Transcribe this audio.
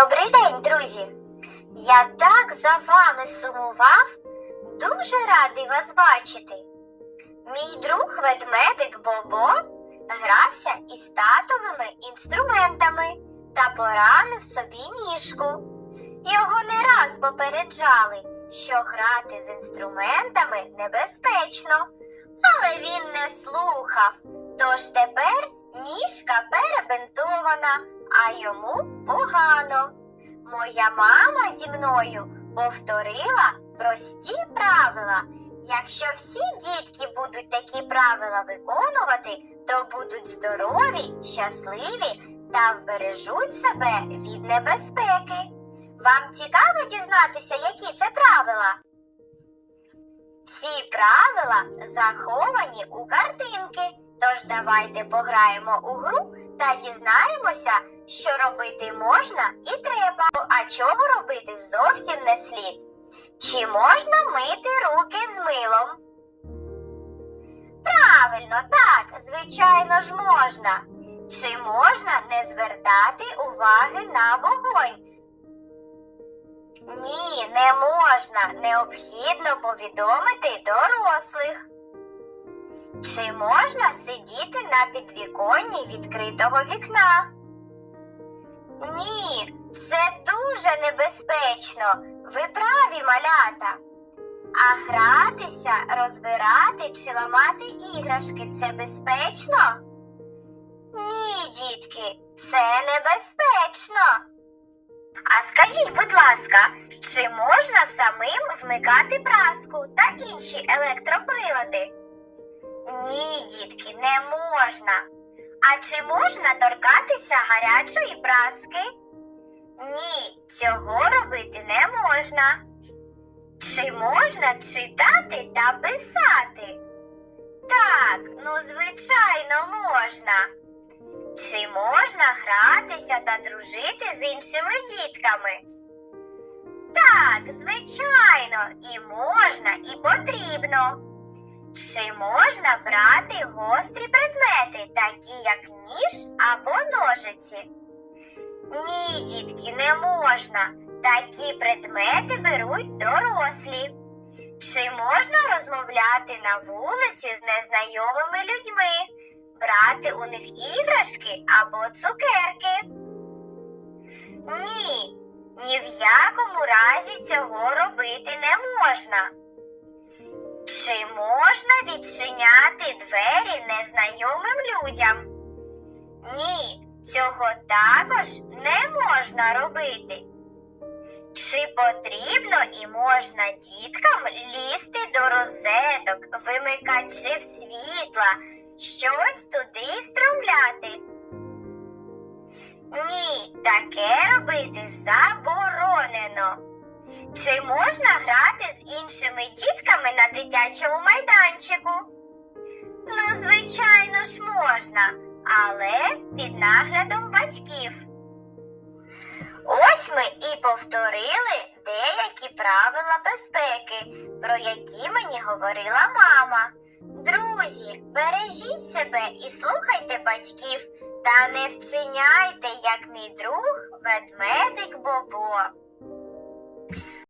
Добрий день, друзі! Я так за вами сумував, дуже радий вас бачити. Мій друг ведмедик Бобо грався із татовими інструментами та поранив собі ніжку. Його не раз попереджали, що грати з інструментами небезпечно, але він не слухав. Тож тепер ніжка перебинтована, а йому погано. Моя мама зі мною повторила прості правила. Якщо всі дітки будуть такі правила виконувати, то будуть здорові, щасливі та вбережуть себе від небезпеки. Вам цікаво дізнатися, які це правила? Ці правила заховані у картинки. Тож давайте пограємо у гру та дізнаємося, що робити можна і треба, а чого робити зовсім не слід. Чи можна мити руки з милом? Правильно, так, звичайно ж можна. Чи можна не звертати уваги на вогонь? Ні, не можна. Необхідно повідомити дорослих. Чи можна сидіти на підвіконні відкритого вікна? Ні, це дуже небезпечно. Ви праві, малята. А гратися, розбирати чи ламати іграшки це безпечно? Ні, дітки, це небезпечно. А скажіть, будь ласка, чи можна самим вмикати праску та інші електроприлади? Ні, дітки, не можна. А чи можна торкатися гарячої праски? Ні, цього робити не можна. Чи можна читати та писати? Так, ну звичайно, можна. Чи можна гратися та дружити з іншими дітками? Так, звичайно, і можна, і потрібно. Чи можна брати гострі предмети, такі як ніж або ножиці? Ні, дітки, не можна. Такі предмети беруть дорослі. Чи можна розмовляти на вулиці з незнайомими людьми, брати у них іграшки або цукерки? Ні, ні в якому разі цього робити не можна. Чи можна відчиняти двері незнайомим людям? Ні, цього також не можна робити. Чи потрібно і можна діткам лізти до розеток, вимикачів світла, щось туди встромляти? Ні, таке робити заборонено. Чи можна грати з іншими дітками на дитячому майданчику? Ну, звичайно ж, можна, але під наглядом батьків. Ось ми і повторили деякі правила безпеки, про які мені говорила мама. Друзі, бережіть себе і слухайте батьків, та не вчиняйте, як мій друг ведмедик Бобо.